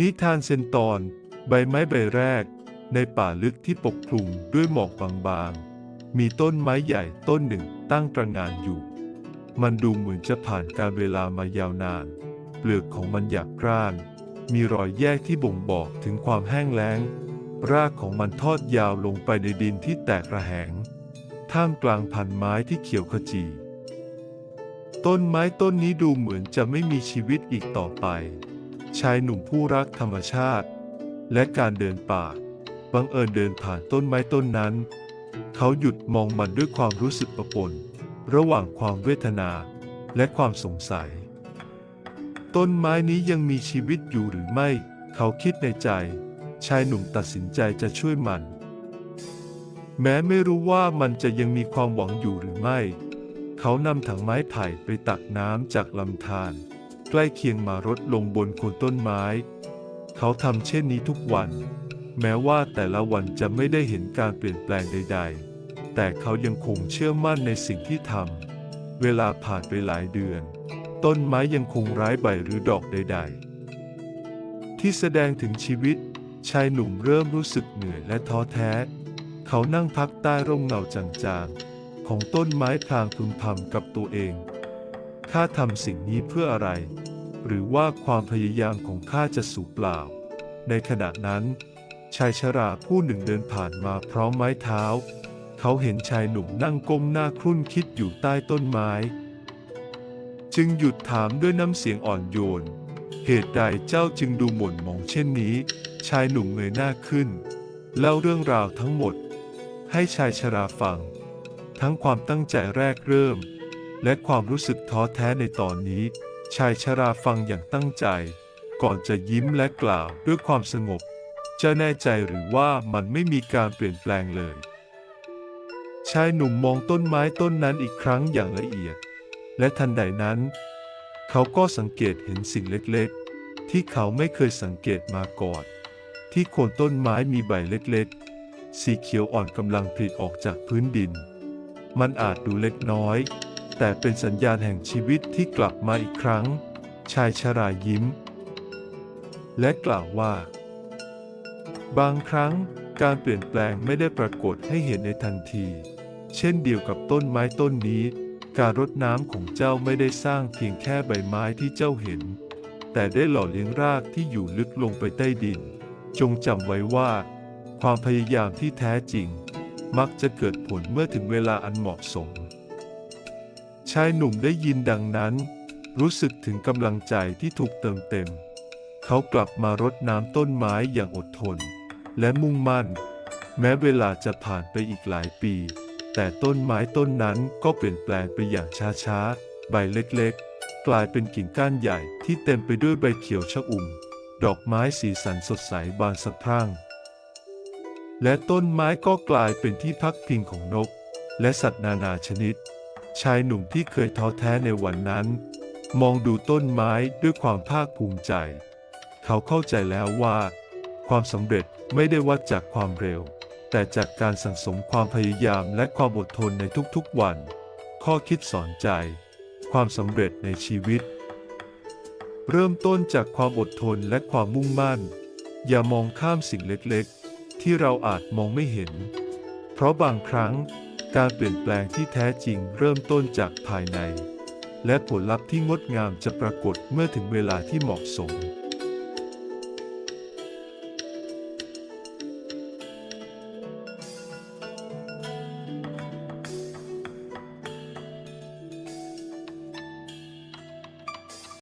นิทานเซนตอน ใบไม้ใบแรก ในป่าลึกที่ปกคลุมด้วยหมอกบางๆ มีต้นไม้ใหญ่ต้นหนึ่งตั้งตระงานอยู่ มันดูเหมือนจะผ่านการเวลามายาวนาน เปลือกของมันหยาบกร้าน มีรอยแยกที่บ่งบอกถึงความแห้งแล้ง รากของมันทอดยาวลงไปในดินที่แตกระแหง ท่ามกลางพันไม้ที่เขียวขจี ต้นไม้ต้นนี้ดูเหมือนจะไม่มีชีวิตอีกต่อไป ชายหนุ่มผู้รักธรรมชาติ และการเดินป่า บังเอิญเดินผ่านต้นไม้ต้นนั้น เขาหยุดมองมันด้วยความรู้สึกประปนระหว่างความเวทนาและความสงสัย ต้นไม้นี้ยังมีชีวิตอยู่หรือไม่ เขาคิดในใจ ชายหนุ่มตัดสินใจจะช่วยมัน แม้ไม่รู้ว่ามันจะยังมีความหวังอยู่หรือไม่ เขานำถังไม้ไผ่ไปตักน้ำจากลำธาร ใกล้เคียงมารดลงบนโคนต้นไม้ เขาทำเช่นนี้ทุกวัน แม้ว่าแต่ละวันจะไม่ได้เห็นการเปลี่ยนแปลงใด ๆ แต่เขายังคงเชื่อมั่นในสิ่งที่ทำ เวลาผ่านไปหลายเดือน ต้นไม้ยังคงร้ายใบหรือดอกใด ๆ ที่แสดงถึงชีวิต ชายหนุ่มเริ่มรู้สึกเหนื่อยและท้อแท้ เขานั่งพักใต้ร่มเงาจางๆ ของต้นไม้พลางพึมพำกับตัวเอง ข้าทำสิ่งนี้เพื่ออะไร หรือว่าความพยายามของข้าจะสูญเปล่า ในขณะนั้น ชายชราผู้หนึ่งเดินผ่านมาพร้อมไม้เท้า เขาเห็นชายหนุ่มนั่งก้มหน้าครุ่นคิดอยู่ใต้ต้นไม้ จึงหยุดถามด้วยน้ำเสียงอ่อนโยน เหตุใดเจ้าจึงดูหม่นหมองเช่นนี้ ชายหนุ่มเงยหน้าขึ้น เล่าเรื่องราวทั้งหมด ให้ชายชราฟัง ทั้งความตั้งใจแรกเริ่ม และความรู้สึกท้อแท้ในตอนนี้ ชายชราฟังอย่างตั้งใจ ก่อนจะยิ้มและกล่าวด้วยความสงบ จะแน่ใจหรือว่ามันไม่มีการเปลี่ยนแปลงเลย ชายหนุ่มมองต้นไม้ต้นนั้นอีกครั้งอย่างละเอียด และทันใดนั้น เขาก็สังเกตเห็นสิ่งเล็กๆ ที่เขาไม่เคยสังเกตมาก่อน ที่โคนต้นไม้มีใบเล็กๆ สีเขียวอ่อนกำลังผลิออกจากพื้นดิน มันอาจดูเล็กน้อย แต่เป็นสัญญาณแห่งชีวิตที่กลับมาอีกครั้ง ชายชรายิ้ม และกล่าวว่า บางครั้งการเปลี่ยนแปลงไม่ได้ปรากฏให้เห็นในทันที เช่นเดียวกับต้นไม้ต้นนี้ การรดน้ำของเจ้าไม่ได้สร้างเพียงแค่ใบไม้ที่เจ้าเห็น แต่ได้หล่อเลี้ยงรากที่อยู่ลึกลงไปใต้ดิน จงจำไว้ว่า ความพยายามที่แท้จริง มักจะเกิดผลเมื่อถึงเวลาอันเหมาะสม ชายหนุ่มได้ยินดังนั้น รู้สึกถึงกำลังใจที่ถูกเติมเต็ม เขากลับมารดน้ำต้นไม้อย่างอดทน และมุ่งมั่น แม้เวลาจะผ่านไปอีกหลายปี แต่ต้นไม้ต้นนั้นก็เปลี่ยนแปลงไปอย่างช้าๆ ใบเล็กๆ กลายเป็นกิ่งก้านใหญ่ที่เต็มไปด้วยใบเขียวชอุ่ม ดอกไม้สีสันสดใสบานสะพรั่งและต้นไม้ก็กลายเป็นที่พักพิงของนก และสัตว์นานาชนิด ชายหนุ่มที่เคยท้อแท้ในวันนั้น มองดูต้นไม้ด้วยความภาคภูมิใจ เขาเข้าใจแล้วว่า ความสำเร็จไม่ได้วัดจากความเร็ว แต่จากการสั่งสมความพยายามและความอดทนในทุกๆวัน ข้อคิดสอนใจ ความสำเร็จในชีวิต เริ่มต้นจากความอดทนและความมุ่งมั่น อย่ามองข้ามสิ่งเล็กๆ ที่เราอาจมองไม่เห็น เพราะบางครั้ง การเปลี่ยนแปลงที่แท้จริงเริ่มต้นจากภายใน และผลลัพธ์ที่งดงามจะปรากฏเมื่อถึงเวลาที่เหมาะสม